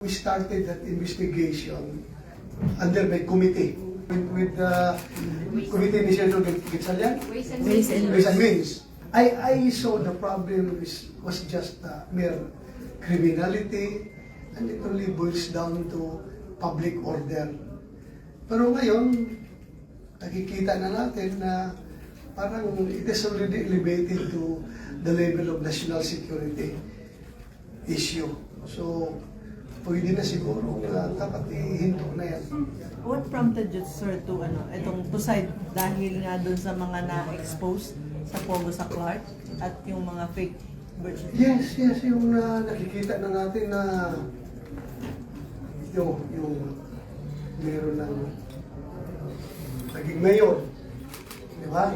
We started that investigation under my committee with, with the committee ni Senator Gitsalian. Ways and Ways and Means. I, I saw the problem is, was just uh, mere criminality and it only boils down to public order. Pero ngayon, nakikita na natin na parang it is already elevated to the level of national security issue. So, pwede na siguro na dapat ihinto na yan. What prompted you, sir, to ano, itong to side dahil nga dun sa mga na-expose sa Pogo sa Clark at yung mga fake birth? Yes, yes, yung na nakikita na natin na yung, yung meron ng naging mayor. Di ba?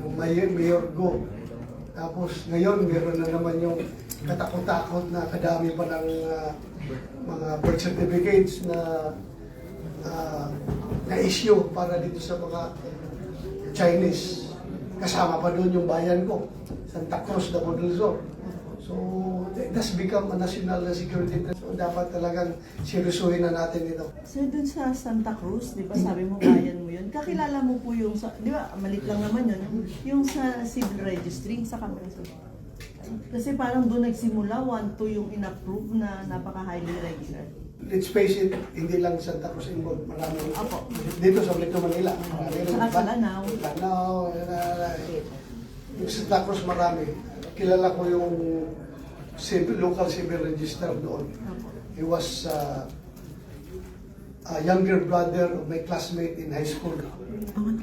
Yung mayor, mayor go. Tapos ngayon meron na naman yung katakot-takot na kadami pa ng ah, mga birth certificates na ah, na-issue para dito sa mga Chinese. Kasama pa doon yung bayan ko, Santa Cruz, Double Luzon. So, it has become a national security threat. So, dapat talagang seryosohin na natin ito. Sir, dun sa Santa Cruz, di ba sabi mo bayan mo yun, kakilala mo po yung, sa, di ba, malit lang naman yun, yung sa civil registry sa Congreso. Kasi parang doon nagsimula, 1-2 yung in-approve na napaka-highly regular. Let's face it, hindi lang Santa Cruz involved. Marami. Apo. Dito sa Metro Manila. Marami. Saka sa Lanao. Lanao. uh, Yung Santa Cruz marami. Kilala ko yung civil, local civil register doon. He was uh, a younger brother of my classmate in high school.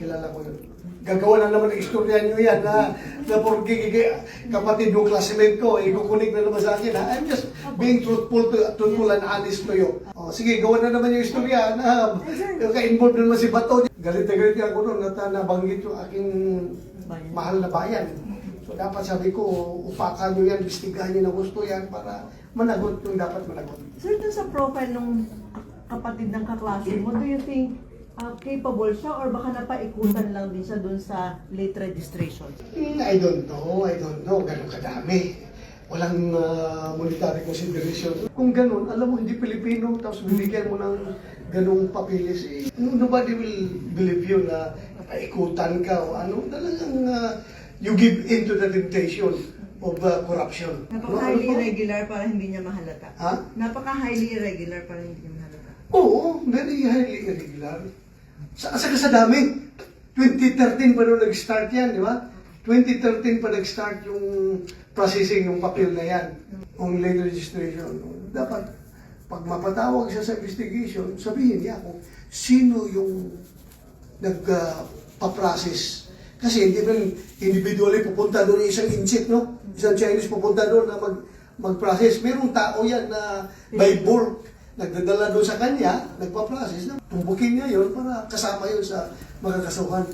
Kilala ko yun. Gagawa na naman ng istorya nyo yan na, na porke kapatid yung classmate ko, ikukunik na naman sa akin. Ha? I'm just being truthful, to, truthful and honest to you. Oh, sige, gawa na naman yung istorya na ka-involved na naman si Bato. Galit na galit ako at uh, nabanggit yung aking mahal na bayan. So dapat sabi ko, upakan nyo yan, bistigahan nyo na gusto yan para managot yung dapat managot. Sir, dun sa profile ng kapatid ng kaklase mo, do you think uh, capable siya or baka napaikutan lang din siya dun sa late registration? Hmm, I don't know, I don't know, ganun kadami. Walang uh, monetary consideration. Kung ganun, alam mo, hindi Pilipino, tapos bibigyan mo ng ganung papilis, eh, nobody will believe you na paikutan ka o ano. Talagang uh, you give in to the temptation of uh, corruption. Napaka-highly po? irregular para hindi niya mahalata. Ha? Napaka-highly irregular para hindi niya mahalata. Oo, very highly irregular. Sa, sa sa dami. 2013 pa nung nag-start yan, di ba? 2013 pa nag-start yung processing yung papel na yan. Yung late registration. Dapat, pag mapatawag siya sa investigation, sabihin niya kung sino yung nagpa-process. Kasi hindi man individually pupunta doon yung isang inchik, no? Isang Chinese pupunta doon na mag mag-process. Merong tao yan na by bulk nagdadala doon sa kanya, nagpa-process, na tumbukin niya yun para kasama yun sa mga kasuhan.